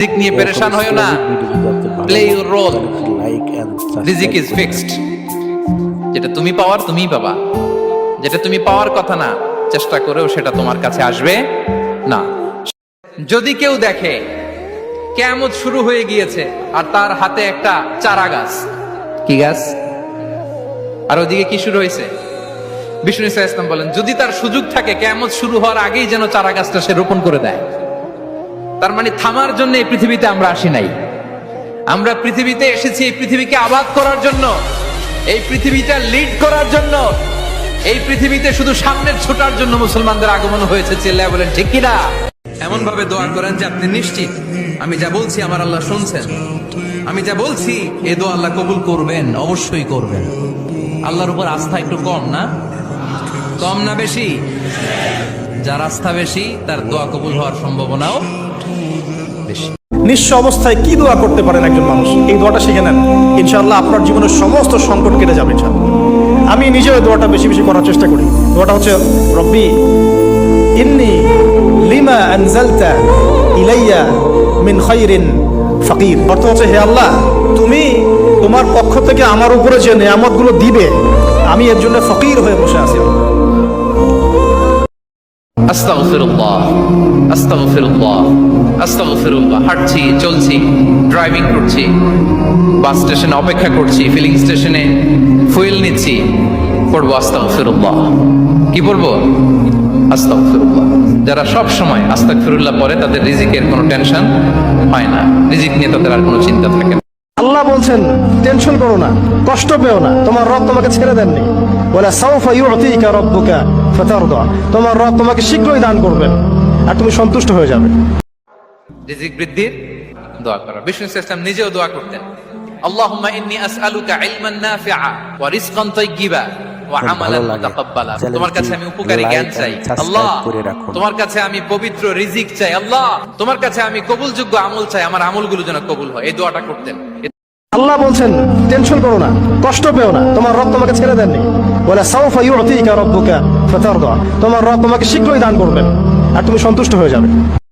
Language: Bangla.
রিজিক নিয়ে পেরেশান হয়েও না। প্লে ইউর রোল রিজিক ইজ ফিক্সড যেটা তুমি পাওয়ার, তুমিই পাবা। যেটা তুমি পাওয়ার কথা না, চেষ্টা করেও সেটা তোমার কাছে আসবে না। যদি কেউ দেখে কেমন শুরু হয়ে গিয়েছে আর তার হাতে একটা চারা গাছ। কি গাছ? আর ওদিকে কি শুরু হয়েছে? বিষ্ণু ইসা ইসলাম বলেন, যদি তার সুযোগ থাকে কেমন শুরু হওয়ার আগেই যেন চারা গাছটা সে রোপণ করে দেয়। তার মানে থামার জন্য এই পৃথিবীতে আমরা আসি নাই। আমরা পৃথিবীতে এসেছি, এই পৃথিবীকে আবাদ করার জন্য, এই পৃথিবীটা লিড করার জন্য, এই পৃথিবীতে শুধু সামনের ছোটার জন্য মুসলমানদের আগমন হয়েছে, চেল্লায় বলেন, ঠিক কিনা এমন ভাবে দোয়া করেন যে আপনি নিশ্চিত, আমি যা বলছি আমার আল্লাহ শুনছেন। আমি যা বলছি, এ দোয়া আল্লাহ কবুল করবেন, অবশ্যই করবেন। আল্লাহর উপর আস্থা একটু কম না? কম না বেশি? যার আস্থা বেশি, তার দোয়া কবুল হওয়ার সম্ভাবনাও নিঃস্ব অবস্থায় কি দোয়া করতে পারেন একজন মানুষ? এই দোয়াটা শিখে নেন। ইনশাআল্লাহ আপনার জীবনের সমস্ত সংকট কেটে যাবে আমি নিজেও দোয়াটা বেশি বেশি করার চেষ্টা করি। দোয়াটা হচ্ছে, রব্বি, ইন্নি লিমা আনজালতা ইলাইয়া মিন খাইরিন ফকির। অর্থ হচ্ছে, হে আল্লাহ, তুমি তোমার পক্ষ থেকে আমার উপরে যে নিয়ামতগুলো দিবে, আমি এর জন্য ফকির হয়ে বসে আছি। আস্তাগফিরুল্লাহ। আস্তাগফিরুল্লাহ আস্তাগফিরুল্লাহ। হাঁটছি, চলছি ড্রাইভিং করছি বাস স্টেশনে অপেক্ষা করছি ফিলিং স্টেশনে ফুয়েল নিচ্ছি, পড়ব আস্তাগফিরুল্লাহ। কি পড়ব? আস্তাগফিরুল্লাহ। যারা সব সময় আস্তাগফিরুল্লাহ পড়ে, তাদের রিজিকের কোনো টেনশন হয় না। রিজিক নিয়ে তাদের আর কোনো চিন্তা থাকে না। আল্লাহ বলছেন, টেনশন করো না, কষ্ট পেও না। তোমার রব তোমাকে ছেড়ে দেননি। বলে, সাউফা ইউতিকা রব্বুকা ফাতারদা। তোমার রব তোমাকে শীঘ্রই দান করবেন। আর তুমি সন্তুষ্ট হয়ে যাবে। রিজিক বৃদ্ধির দোয়া করা। বিষ্ণু ইসলাম নিজেও দোয়া করতেন। আল্লাহুম্মা ইন্নী আসআলুকা ইলমান নাফিআ ওয়া রিজকান তাইয়্যিবা ওয়া খুব আমালান ভালো লাগে। মুতাকাব্বালা। চ্যানেলটি তোমার কাছে আমি উপকারী জ্ঞান চাই। আল্লাহ তোমার কাছে আমি পবিত্র রিজিক চাই। আল্লাহ তোমার কাছে আমি কবুলযোগ্য আমল চাই। আমার আমলগুলো যেন কবুল হয়। এই দোয়াটা করতেন। আল্লাহ বলছেন টেনশন করো না কষ্ট পেও না। তোমার রব তোমাকে ছেড়ে দেননি। বলে সাউফা ইউতিকা রব্বুকা ফাতারদা। তোমার রব তোমাকে শীঘ্রই দান করবেন। আর তুমি সন্তুষ্ট হয়ে যাবে।